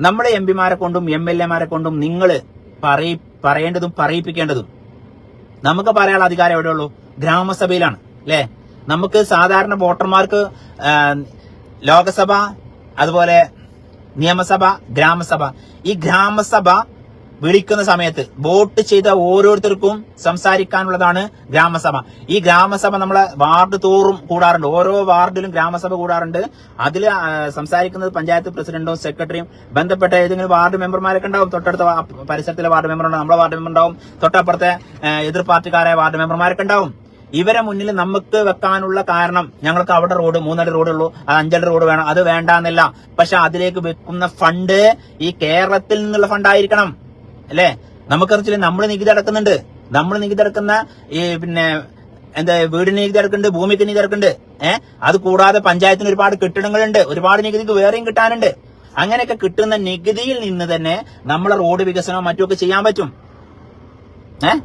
നമ്മുടെ എം പിമാരെ കൊണ്ടും M L എമാരെ കൊണ്ടും നിങ്ങൾ പറയി പറയേണ്ടതും പറയിപ്പിക്കേണ്ടതും. നമുക്ക് പറയാനുള്ള അധികാരം എവിടെയുള്ളൂ ഗ്രാമസഭയിലാണ് അല്ലെ? നമുക്ക് സാധാരണ വോട്ടർമാർക്ക് ലോകസഭ അതുപോലെ നിയമസഭ ഗ്രാമസഭ. ഈ ഗ്രാമസഭ വിളിക്കുന്ന സമയത്ത് വോട്ട് ചെയ്ത ഓരോരുത്തർക്കും സംസാരിക്കാനുള്ളതാണ് ഗ്രാമസഭ. ഈ ഗ്രാമസഭ നമ്മളെ വാർഡ് തോറും കൂടാറുണ്ട്. ഓരോ വാർഡിലും ഗ്രാമസഭ കൂടാറുണ്ട്. അതിൽ സംസാരിക്കുന്നത് പഞ്ചായത്ത് പ്രസിഡന്റോ സെക്രട്ടറിയും ബന്ധപ്പെട്ട ഏതെങ്കിലും വാർഡ് മെമ്പർമാരൊക്കെ ഉണ്ടാവും. തൊട്ടടുത്ത പരിസരത്തിലെ വാർഡ് മെമ്പർ ഉണ്ടാവും നമ്മളെ വാർഡ് മെമ്പർ ഉണ്ടാവും. തൊട്ടപ്പുറത്തെ എതിർ പാർട്ടിക്കാരായ വാർഡ് മെമ്പർമാരൊക്കെ ഉണ്ടാവും. ഇവരെ മുന്നിൽ നമുക്ക് വെക്കാനുള്ള കാരണം ഞങ്ങൾക്ക് അവിടെ റോഡ് മൂന്നര റോഡ് ഉള്ളൂ. അത് അഞ്ചര റോഡ് വേണം. അത് വേണ്ടാന്നില്ല. പക്ഷെ അതിലേക്ക് വെക്കുന്ന ഫണ്ട് ഈ കേരളത്തിൽ നിന്നുള്ള ഫണ്ടായിരിക്കണം. അല്ലേ? നമുക്കറിച്ചില്ല നമ്മൾ നികുതി അടക്കുന്നുണ്ട്. നമ്മൾ നികുതി അടക്കുന്ന ഈ പിന്നെ എന്താ വീടിന് നികുതി അടക്കുന്നുണ്ട് ഭൂമിക്ക് നികുതി അടക്കുന്നുണ്ട്. ഏഹ് അത് കൂടാതെ പഞ്ചായത്തിന് ഒരുപാട് കെട്ടിടങ്ങളുണ്ട്. ഒരുപാട് നികുതിക്ക് വേറെയും കിട്ടാനുണ്ട്. അങ്ങനെയൊക്കെ കിട്ടുന്ന നികുതിയിൽ നിന്ന് തന്നെ നമ്മളെ റോഡ് വികസനവും മറ്റുമൊക്കെ ചെയ്യാൻ പറ്റും. ഏ?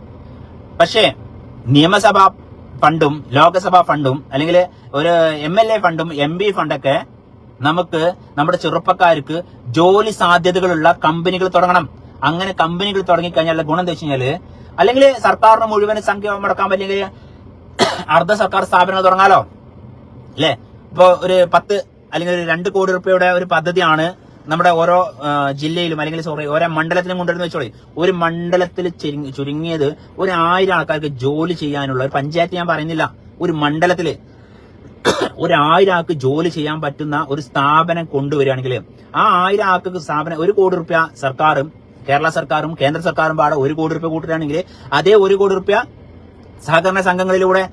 പക്ഷേ നിയമസഭാ ഫണ്ടും ലോകസഭാ ഫണ്ടും അല്ലെങ്കിൽ ഒരു എം എൽ എ ഫണ്ടും എം പി ഫണ്ടൊക്കെ നമുക്ക് നമ്മുടെ ചെറുപ്പക്കാർക്ക് ജോലി സാധ്യതകളുള്ള കമ്പനികൾ തുടങ്ങണം. അങ്ങനെ കമ്പനികൾ തുടങ്ങിക്കഴിഞ്ഞാൽ ഗുണം എന്താ വെച്ച് അല്ലെങ്കിൽ സർക്കാരിന് മുഴുവൻ സംഖ്യ മുടക്കാൻ പറ്റില്ലെങ്കിൽ അർദ്ധ സർക്കാർ സ്ഥാപനങ്ങൾ തുടങ്ങാലോ? അല്ലേ? ഇപ്പൊ ഒരു പത്ത് അല്ലെങ്കിൽ ഒരു രണ്ട് കോടി റുപ്യയുടെ ഒരു പദ്ധതിയാണ് നമ്മുടെ ഓരോ ജില്ലയിലും അല്ലെങ്കിൽ സോറി ഓരോ മണ്ഡലത്തിലും കൊണ്ടുവരുന്ന വെച്ചോളി. ഒരു മണ്ഡലത്തിൽ ചുരുങ്ങിയത് ഒരു ആയിരം ആൾക്കാർക്ക് ജോലി ചെയ്യാനുള്ള ഒരു പഞ്ചായത്ത് ഞാൻ പറയുന്നില്ല. ഒരു മണ്ഡലത്തിൽ ഒരു ആൾക്ക് ജോലി ചെയ്യാൻ പറ്റുന്ന ഒരു സ്ഥാപനം കൊണ്ടുവരികയാണെങ്കിൽ ആ ആയിരം ആൾക്ക് സ്ഥാപനം ഒരു കോടി റുപ്യ സർക്കാരും കേരള സർക്കാരും കേന്ദ്ര സർക്കാരും പാടെ ഒരു കോടി റുപ്യ കൂട്ടുകയാണെങ്കിൽ അതേ ഒരു കോടി റുപ്യ സഹകരണ സംഘങ്ങളിലൂടെ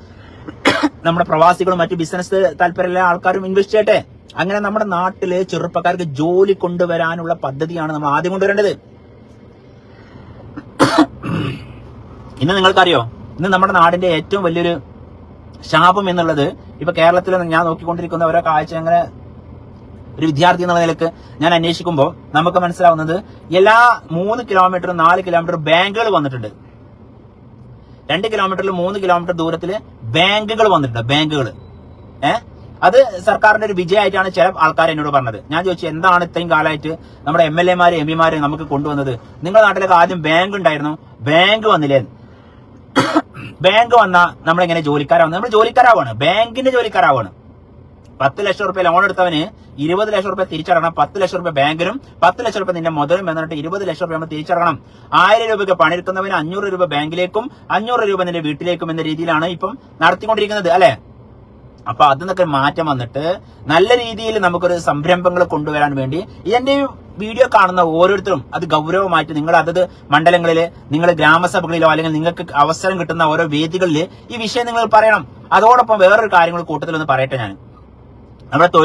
നമ്മുടെ പ്രവാസികളും മറ്റു ബിസിനസ് താല്പര്യമുള്ള ആൾക്കാരും ഇൻവെസ്റ്റ് ചെയ്യട്ടെ. അങ്ങനെ നമ്മുടെ നാട്ടിലെ ചെറുപ്പക്കാർക്ക് ജോലി കൊണ്ടുവരാനുള്ള പദ്ധതിയാണ് നമ്മൾ ആദ്യം കൊണ്ടുവരേണ്ടത്. ഇന്ന് നിങ്ങൾക്കറിയോ? ഇന്ന് നമ്മുടെ നാടിന്റെ ഏറ്റവും വലിയൊരു ശാപം എന്നുള്ളത് ഇപ്പൊ കേരളത്തിൽ ഞാൻ നോക്കിക്കൊണ്ടിരിക്കുന്ന ഓരോ കാഴ്ച അങ്ങനെ ഒരു വിദ്യാർത്ഥി എന്നുള്ള നിലയ്ക്ക് ഞാൻ അന്വേഷിക്കുമ്പോൾ നമുക്ക് മനസ്സിലാവുന്നത് എല്ലാ മൂന്ന് കിലോമീറ്റർ നാല് കിലോമീറ്റർ ബാങ്കുകൾ വന്നിട്ടുണ്ട്. രണ്ട് കിലോമീറ്ററിൽ മൂന്ന് കിലോമീറ്റർ ദൂരത്തിൽ ബാങ്കുകൾ വന്നിട്ടുണ്ട് ബാങ്കുകൾ. ഏഹ് അത് സർക്കാരിന്റെ ഒരു വിജയമായിട്ടാണ് ചില ആൾക്കാർ എന്നോട് പറഞ്ഞത്. ഞാൻ ചോദിച്ചു എന്താണ് ഇത്രയും കാലമായിട്ട് നമ്മുടെ എം എൽ എമാര് എം പിമാര് നമുക്ക് കൊണ്ടുവന്നത്? നിങ്ങളുടെ നാട്ടിലൊക്കെ ആദ്യം ബാങ്ക് ഉണ്ടായിരുന്നു ബാങ്ക് വന്നില്ലേ? ബാങ്ക് വന്ന നമ്മളെങ്ങനെ ജോലിക്കാരാവുന്നത് നമ്മൾ ജോലിക്കാരാവാണ് ബാങ്കിന്റെ ജോലിക്കാരാവാണ്. പത്ത് ലക്ഷം റുപ്യ ലോൺ എടുത്തവന് ഇരുപത് ലക്ഷം റുപ്യ തിരിച്ചടക്കണം പത്ത് ലക്ഷം റുപ്യ ബാങ്കിനും പത്ത് ലക്ഷം റുപ്യ നിന്റെ മുതലും എന്നിട്ട് ഇരുപത് ലക്ഷം റുപ്യ നമ്മൾ ആയിരം രൂപയ്ക്ക് പണിയെടുക്കുന്നവന് അഞ്ഞൂറ് രൂപ ബാങ്കിലേക്കും അഞ്ഞൂറ് രൂപ നിന്റെ വീട്ടിലേക്കും എന്ന രീതിയിലാണ് ഇപ്പം നടത്തിക്കൊണ്ടിരിക്കുന്നത് അല്ലെ? അപ്പൊ അതിൽ നിന്നൊക്കെ മാറ്റം വന്നിട്ട് നല്ല രീതിയിൽ നമുക്കൊരു സംരംഭങ്ങൾ കൊണ്ടുവരാൻ വേണ്ടി എന്റെ വീഡിയോ കാണുന്ന ഓരോരുത്തരും അത് ഗൗരവമായിട്ട് നിങ്ങൾ അതത് മണ്ഡലങ്ങളിൽ നിങ്ങൾ ഗ്രാമസഭകളിലോ അല്ലെങ്കിൽ നിങ്ങൾക്ക് അവസരം കിട്ടുന്ന ഓരോ വേദികളിൽ ഈ വിഷയം നിങ്ങൾ പറയണം. അതോടൊപ്പം വേറൊരു കാര്യങ്ങൾ കൂട്ടത്തിൽ ഒന്ന് പറയട്ടെ ഞാൻ. നമ്മുടെ തൊഴിൽ